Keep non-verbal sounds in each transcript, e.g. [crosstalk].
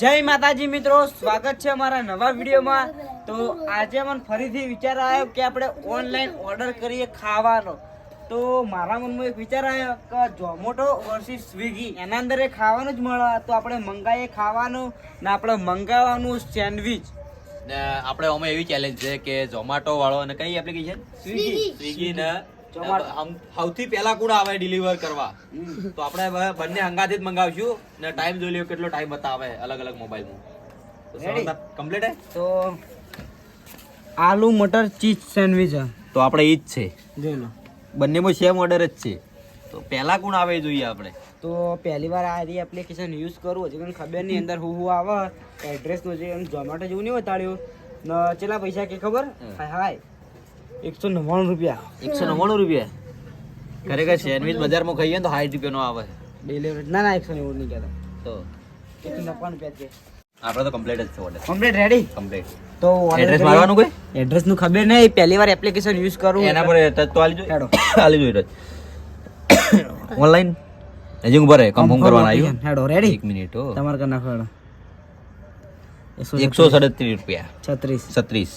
જય માતાજી મિત્રો સ્વાગત છે અમારા નવા વિડીયોમાં. તો આજે મને ફરીથી વિચાર આવ્યો કે આપણે ઓનલાઈન ઓર્ડર કરીએ ખાવાનો. તો મારા મનમાં એક વિચાર આવ્યો કે ઝોમેટો વર્સિસ સ્વિગી એના અંદર એ ખાવાનું જ મળે. તો આપણે મંગાવીએ ખાવાનું ને આપણે મંગાવવાનું સેન્ડવિચ ને આપણે અમે એવી ચેલેન્જ છે કે ઝોમેટો વાળો અને કઈ એપ્લિકેશન સ્વિગી સ્વિગી ને સૌથી પહેલા કુડ આવે ડિલિવર કરવા? તો આપણે બંને અંગાથી જ મંગાવશું ને ટાઈમ જોઈ લ્યો કેટલો ટાઈમ બતાવે અલગ અલગ મોબાઈલમાં? કમ્પ્લીટ હે? તો આલુ મટર ચીઝ સેન્ડવિચ તો આપણે ઈ જ છે. જોઈ લો. બંનેમાં સેમ ઓર્ડર જ છે. તો પહેલા કોણ આવે જોઈએ આપણે? તો પહેલી વાર આ રી એપ્લિકેશન યુઝ કરું હજી મને ખબર નહીં અંદર હું હું આવે એડ્રેસનું જે ઝોમેટો જેવું નહીં બતાડ્યું ને કેટલા પૈસા કે ખબર? હાય. એકસો નવ્વાણું રૂપિયા. એકસો નવ્વાણું રૂપિયા? ખરેખર સેન્ડવિચ બજારમાં ખાઈએ તો સાઠ રૂપિયાનો આવે. ડિલિવરી ના ના એકસો નેવું નહીં કહેતા. તો? એકસો નવ્વાણું રૂપિયા છે આપણે તો કમ્પ્લીટ જ છે ઓર્ડર કમ્પ્લીટ રેડી કમ્પ્લીટ તો એડ્રેસ મારવાનું કોઈ? ખબર નહીં. પહેલી વાર એપ્લિકેશન યુઝ કરું. એના પર તો આલી. જોઈ [coughs] આલી જોઈ ઓનલાઈન [coughs] હજી ઊભા ભરે કન્ફર્મ કરવાનું આવ્યું. હેડો રેડી એક મિનિટ તમારે કરી નાખો એકસો સડત્રીસ રૂપિયા. છત્રીસ. છત્રીસ.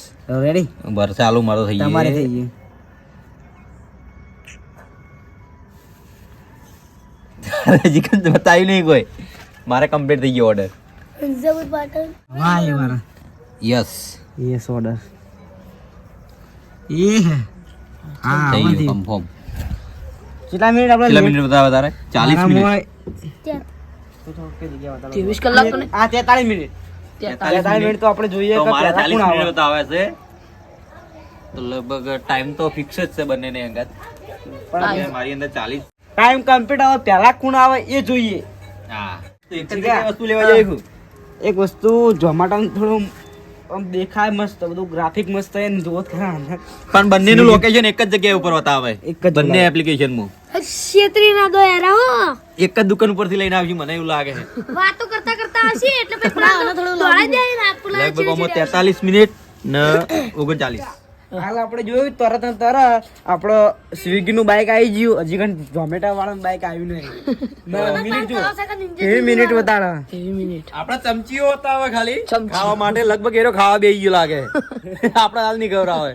રેડી બર ચાલુ મારો થઈ તમારે ગયો થઈ ગયું. હજી કંઈ બતાવ્યું નહીં કોઈ. મારે કમ્પ્લીટ થઈ ગયો ઓર્ડર વાહ એ મારા. યસ યસ ઓર્ડર એ હે. હા થઈ આમાંથી. ગયું કન્ફર્મ કેટલા મિનિટ આપણે કેટલા મિનિટ બતાવે તારે? ચાલીસ મિનિટ. ત્રેવીસ કલાક હા તેતાલીસ મિનિટ. તેતાલીસ મિનિટ તો આપણે જોઈએ તો મારે ચાલીસ કોણ મિનિટ આવે? છે? તો લગભગ ટાઈમ તો ફિક્સ જ છે બંનેને અંગત. પણ મારી અંદર ચાલીસ. ટાઈમ કમ્પ્લીટ આવે પહેલા કોણ આવે એ જોઈએ. હા. તો એક. વસ્તુ લેવા જઈશું. એક વસ્તુ ઝોમેટોમાં થોડું આમ દેખાય મસ્ત બધું ગ્રાફિક મસ્ત છે ને ખરા. પણ બંનેનું લોકેશન એક જ જગ્યાએ ઉપર બતાવે એક જ બંને એપ્લિકેશન એપ્લિકેશનમાં છેતરી ના દો યાર હો. એક જ દુકાન ઉપરથી લઈને આવશું મને એવું લાગે છે. વાતો કરતા કરતા આવશે એટલે પછી થોડું દોડાઈ જાય ને પેલા લગભગ આમાં તેતાલીસ મિનિટ ને ઓગણચાલીસ. હાલ આપણે જોયું તરત ને તરત આપણો સ્વિગી નું બાઇક આવી ગયું. હજી કણ ઝોમેટો વાળાનું બાઇક આવ્યું નહીં. [laughs] ને મિનિટ જો. કેવી મિનિટ બતાડે આપડા ચમચીઓ હવે ખાલી. ખાવા માટે લગભગ એરો ખાવા બેસી ગયો લાગે. [laughs] આપણા હાલ નહીં ખવડાવે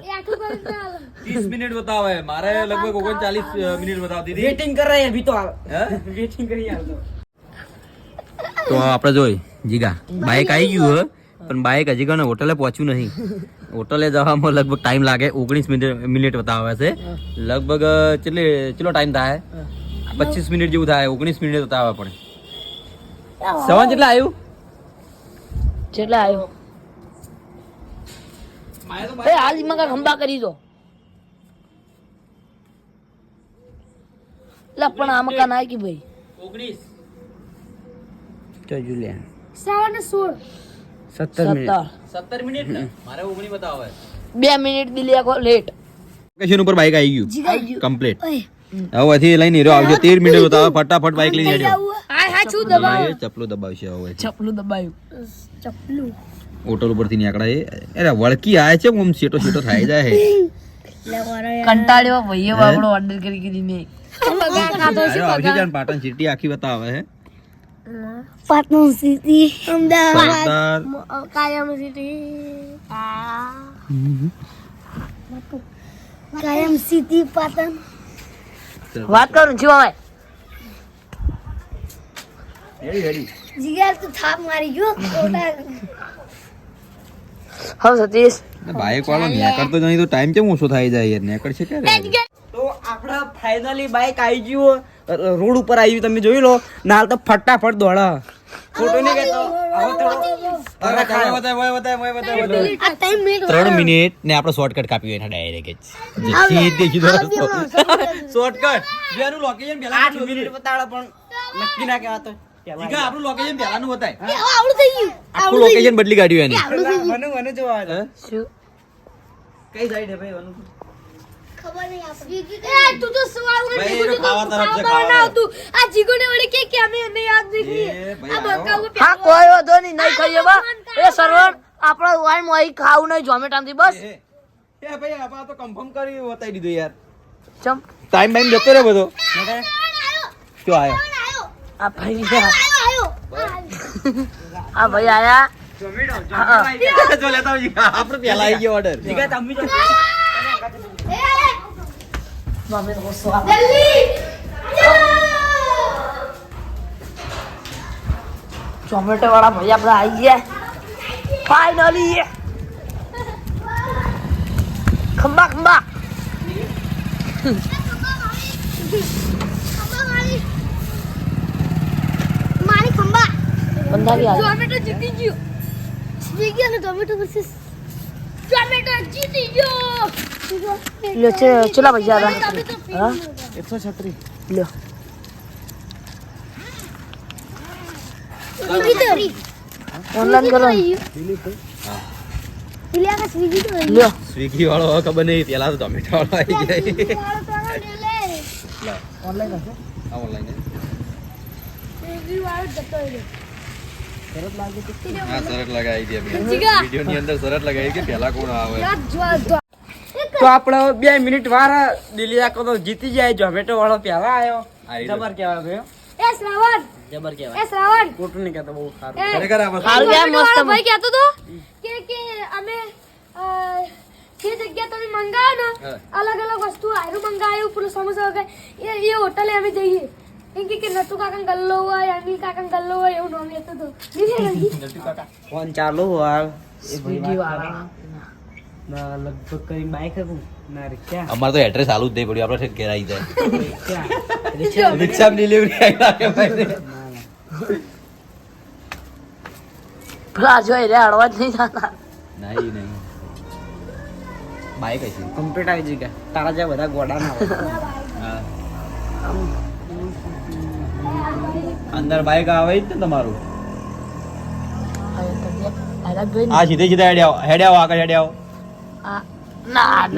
ત્રીસ મિનિટ બતાવે મારે લગભગ ઓગણચાલીસ મિનિટ બતાવતી હતી. વેટિંગ કરે અભી તો વેટિંગ કરી તો. આપણે જોઈ જીગા. બાઇક આવી ગયું હે. પણ બાઇક હજી કને હોટલે પહોંચ્યું નહીં. હોટલે જવામાં લગભગ ટાઈમ લાગે ઓગણીસ મિનિટ મિનિટ બતાવે છે. લગભગ કેટલી ચેટલો ટાઈમ થાય? પચીસ મિનિટ જેવું થાય ઓગણીસ મિનિટ બતાવે પણ. સવાન કેટલા આવ્યું કેટલા આવ્યું એ હાલ મગર ખંભા કરી દો. લા પણ આ મકાન નાખી ભાઈ. ઓગણીસ. તો જુલિયા સાડા સોળ. સત્તર મિનિટ. સત્તર. મિનિટ મારે ઓગણી બતાવે બે મિનિટ દિલી આખો લેટ લોકેશન ઉપર બાઇક આવી ગયું. કમ્પ્લીટ હવે અહીંથી લઈને હીરો આવજો. તેર મિનિટ બતાવે. ફટાફટ બાઇક લઈને હેડ્યો હાય હા છું દબાવ? ચપલું દબાવશે હવે ચપલું દબાયું. ચપલું હોટલ ઉપરથી એ અરે વળકી આવે છે ઓમ સેટો સેટો થાય જાય. કંટાળ્યો ભાઈએ બાબડો ઓર્ડર કરી કરીને. પાટણ સિટી આખી બતાવે હે. પાટણ સિટી અમદાવાદ કાયમ સિટી કાયમ સિટી પાટણ વાત કરું છું હવે હેડી હેડી જીગર તું થાપ મારી ગયો હા હવે સતીશ બાઇક વાળો નેકળતો નહીં તો ટાઈમ કેમ ઓછો થાય જાય યાર નેકર છે કે તો આપણા ફાઇનલી બાઇક આવી ગયું રોડ ઉપર આવી તમે જોઈ લો. નાલ તો ફટાફટ દોડે. ખોટું નહીં કહેતો હવે થોડો આ ટાઈમ મિનિટ ત્રણ મિનિટ ને આપણે શોર્ટકટ કાપ્યું એના ડાયરેક્ટ જ. સીધે સીધો શોર્ટકટ જેનું લોકેશન આઠ મિનિટ બતાડો પણ નક્કી ના કહેવાતો. આપણું લોકેશન પહેલાનું બતાય. આવડું થઈ ગયું. આખું લોકેશન બદલી કાઢ્યું એની. મને મને જોવા કઈ સાઈડ હે ભાઈ ખબર નહીં આપણે એ તું તો સવાલ ભાઈ, એનો ખાવા તરફ છે, ખાવા ખાવા આવતું. આ જીગોને વળી કે કે અમે એને યાદ નથી એ ભાઈ, આ બકાવું હા કોઈ વાંધો નહીં નહીં ખાઈએ બા એ સરવણ આપણા વાઈનમાં ખાવું નહીં બસ. એ ભાઈ આપણે તો કન્ફર્મ કરી બતાવી દીધું યાર. ચમ. ટાઈમ ટાઈમ જતો રે બધો. આયો? આ ભાઈ આ આયા. ઝોમેટો હા. જો લેતા આવજો. આપણે પહેલા આવી ગયો ઓર્ડર જીગા તમે જો. મમ્મી તો સ્વાદ ઝોમેટો વાળા ભાઈ આપણે આવી ગયા ફાઈનલી ખંબા ખંબા મારી ખંબા બંધા ગયા ટોમેટો જીતી ગયો સ્વીગી અને ટોમેટો વર્સિસ ટોમેટો જીતી ગયો લ્યો છે ચલા પૈસા હતા હા? એકસો છત્રીસ લ્યો ઓનલાઈન કરો. લ્યો સ્વિગી વાળો ખબર નહીં પેલા તો ટોમેટો વાળો આવી ઓનલાઈન હશે ઓનલાઈન સ્વીગી વાળો જતો લાગે હા સરસ લગાવી દે જીગા. ની અંદર સરસ લગાવી કે પેલા કોણ આવે? તો આપણે બે મિનિટ વાર દિલ્હી આખો તો જીતી જાય ઝોમેટો વાળો પહેલા આવ્યો જબર કેવા ગયો એ શ્રાવણ. જબર એ કેવાય શ્રાવણ. ખોટું નહીં કહેતો બહુ સારું. એ ખરેખર આ સારું ગયા મસ્ત ભાઈ કહેતો તો કે કે અમે જે જગ્યા તમે મંગાવો ને અલગ અલગ વસ્તુ આયરું મંગાવ્યું પેલું સમોસા વગર. એ એ હોટલે અમે જઈએ. એમ કે કે નટુ કાકા ગલ્લો હોય અનિલ કાકા ગલ્લો હોય એવું નામ હતું તો. ફોન ચાલુ હોય. સ્વીગી વાળા. ના લગભગ કરી બાઈક હતું? ના રિક્ષા અમારે તો એડ્રેસ આલું જ નહીં પડ્યું આપણે ઘેર આવી જાય. રિક્ષા ડિલિવરી આવી જો એ હળવા જ નહીં થતા નહીં નહીં. બાઈક હશે. કમ્પ્લીટ આવી જગ્યા તારા જેવા બધા ગોડા ના હોય. અંદર બાઈક આવે જ ને તમારું. આ સીધે સીધા હેડે આવો. હેડે આગળ હેડ્યા ના.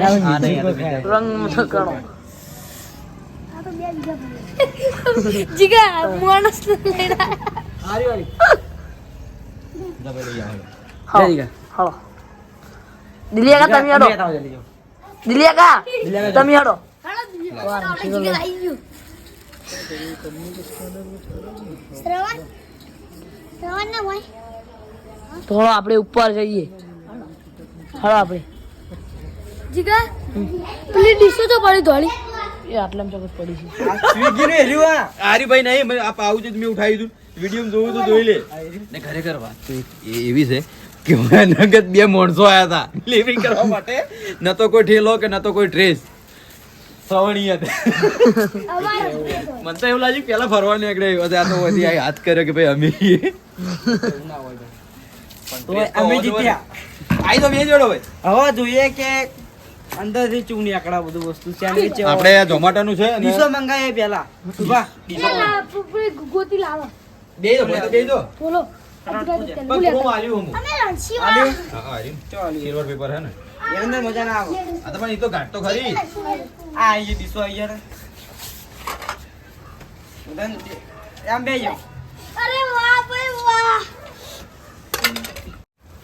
રંગ તો કરો જીગા માણસ લઈ. દિલિયા કા તમે હડો. દિલિયા કા તમે હડો તો આપણે ઉપર જઈએ હળો આપણે જીગા પેલી ડીશો તો પડી ધોળી. એ આટલામાં ચોક્કસ પડી છે. સ્વીગી નું એર્યું આ? હારી ભાઈ નહીં મેં આ પાઉચ છે મેં ઉઠાવી દઉં વીડિયો જોવું તો જોઈ લે. ને ખરેખર વાત તો એ- એવી છે કે નગદ બે માણસો આવ્યા હતા લિવિંગ કરવા માટે. ન તો કોઈ ઠેલો કે ન તો કોઈ ડ્રેસ હતી. મને તો એવું લાગ્યું પેલા ફરવા નીકળે આ તો આ હાથ કર્યો કે ભાઈ અમે અમે જીત્યા. આઈ તો બે જોડો ભાઈ હવે જોઈએ કે અંદરથી ચૂની આકડા બધું વસ્તુ સેન્ડવિચ આપણે આ ઝોમેટો નું છે અને ડીશો મંગાવીએ પેલા પેલી ગોતી લાવો. દે દો તો દો બોલો. પણ કોમ આલ્યું હમું. અમે રણસી આલ્યું? હા, હા, આલ્યું. ચો સિલ્વર પેપર હે ને? એ અંદર મજા ના આવે. આ તો પણ ઈ તો ઘાટ તો ખરી. આ આઈ ગઈ ડીશો આઈ ગયા ને. એમ બે બેહી જાઓ. અરે વાહ ભાઈ વાહ.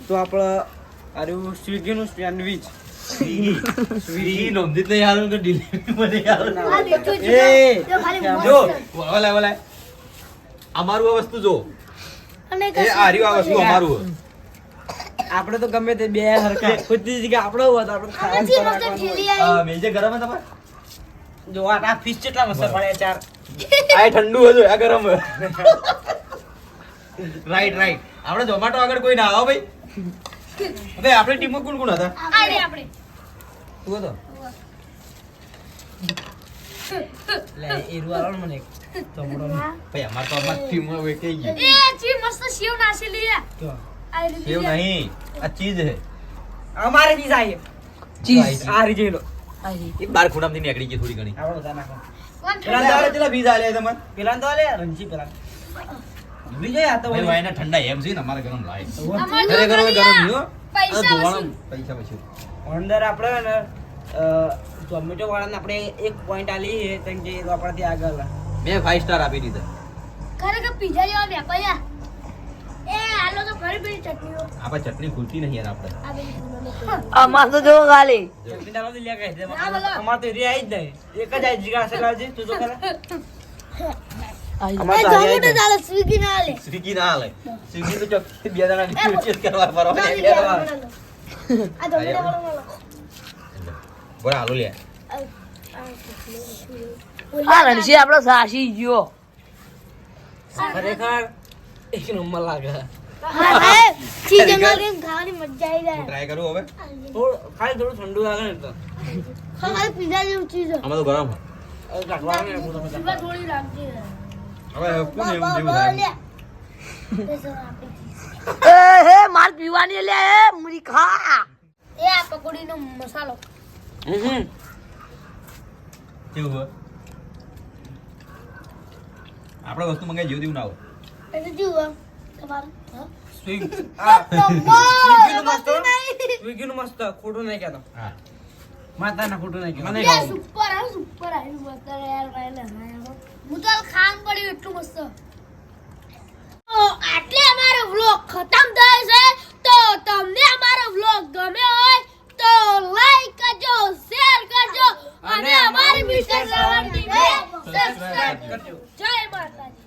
તો આપણે આર્યું સ્વિગી નું સેન્ડવિચ સ્વીગી નોંધી તો યાર કે ડિલિવરી મને એ જો ઓલા ઓલાય અમારું આ વસ્તુ જો અને એ આ રહ્યું આ વસ્તુ અમારું આપણે તો ગમે તે બે હરખા. ખુદી જગ્યા આપણો હોત આપણે આવી મેજે ગરમ હતા તમારે જો આ આ ફિશ કેટલા મસ્ત પડે ચાર આ ઠંડુ હજો. આ ગરમ રાઈટ રાઈટ આપણે ઝોમેટો આગળ કોઈ ના આવો ભાઈ. [laughs] હવે આપણે ટીમમાં કોણ કોણ હતા? આપણે. તું હતો? લે એરું આલો મને ને. ભાઈ અમાર તો અમાર ટીમમાં હવે કઈ ગયું? એ જી મસ્ત છે જો. આ રીતે સેવ નહીં આ ચીઝ હે અમારે ચીઝ આઈ ચીઝ આ રીજે લો. એ બાર ખૂણામાંથી નીકળી ગઈ થોડી ઘણી. આપણે જા નાખો પેલા પેલા દાડે ચેલા બીજ આલ્યા તમારે પેલા તો આલે રણજી પેલા. ભૂલી આ તો ભાઈ વાયના ઠંડા એમ છે ને અમારા ગરમ લાય અમારે તો ગરમ ગળિયા. હો. પૈસા વસૂલ. પૈસા વસૂલ. અંદર આપણે ને ઝોમેટો વાળાને આપણે એક પોઈન્ટ આલી છે તેમ કે આપણાથી આગળ મેં ફાઈવ સ્ટાર આપી દીધા. ખરેખર પીઝા જેવા વેપાર્યા. એ આલો તો ફરી પેલી ચટણીઓ. આપણે ચટણી ખુલતી નહીં યાર આપણે. અમાર તો જો ખાલી. ચટણી ડાલો તો કહે. અમાર તો એરી આવી જ નહીં. એક જ આવી જીગા હશે તું તો ખરા [laughs] અમારે તો હારી આવી જાય. સ્વીગી ના લે સ્વિગી ના હાલે સ્વિગી તો ચોક બે જણા purchase કરવા ફરવા આ જમણે વાળો વાળો બોલ હાલો લે આ રણસી આપણો સાસી ગયો ખરેખર એક નંબર લાગે હા હા ચીઝ અમારે ખાવાની મજા આવી જાય ટ્રાય કરું હવે થોડું ખાલી થોડું ઠંડુ લાગે ને તો ખાલી પીઝા જેવું ચીજ અમે તો ગરમ થોડી રાખજે હવે એ હે માર પીવાની લે એ મુરી ખા. એ આ પકોડીનો મસાલો. હમ. કેવું આપણે વસ્તુ મંગાવી જેવું તેવું ના હોય. એટલે જુઓ તમારું. મસ્ત? નહીં. મસ્ત. ખોટું નહીં કહેતો. હા. માતાના ફોટો કહેતો મને સુપર આ સુપર આ મસ્ત યાર ભાઈ ને હું તો ખાન પડી એટલું મસ્ત. તો આટલે અમારો વ્લોગ ખતમ થાય છે તો તમને અમારો વ્લોગ ગમે હોય તો લાઈક કરજો શેર કરજો અને અમારી મિસ્ટર સવારની સબસ્ક્રાઇબ કરજો. જય માતાજી.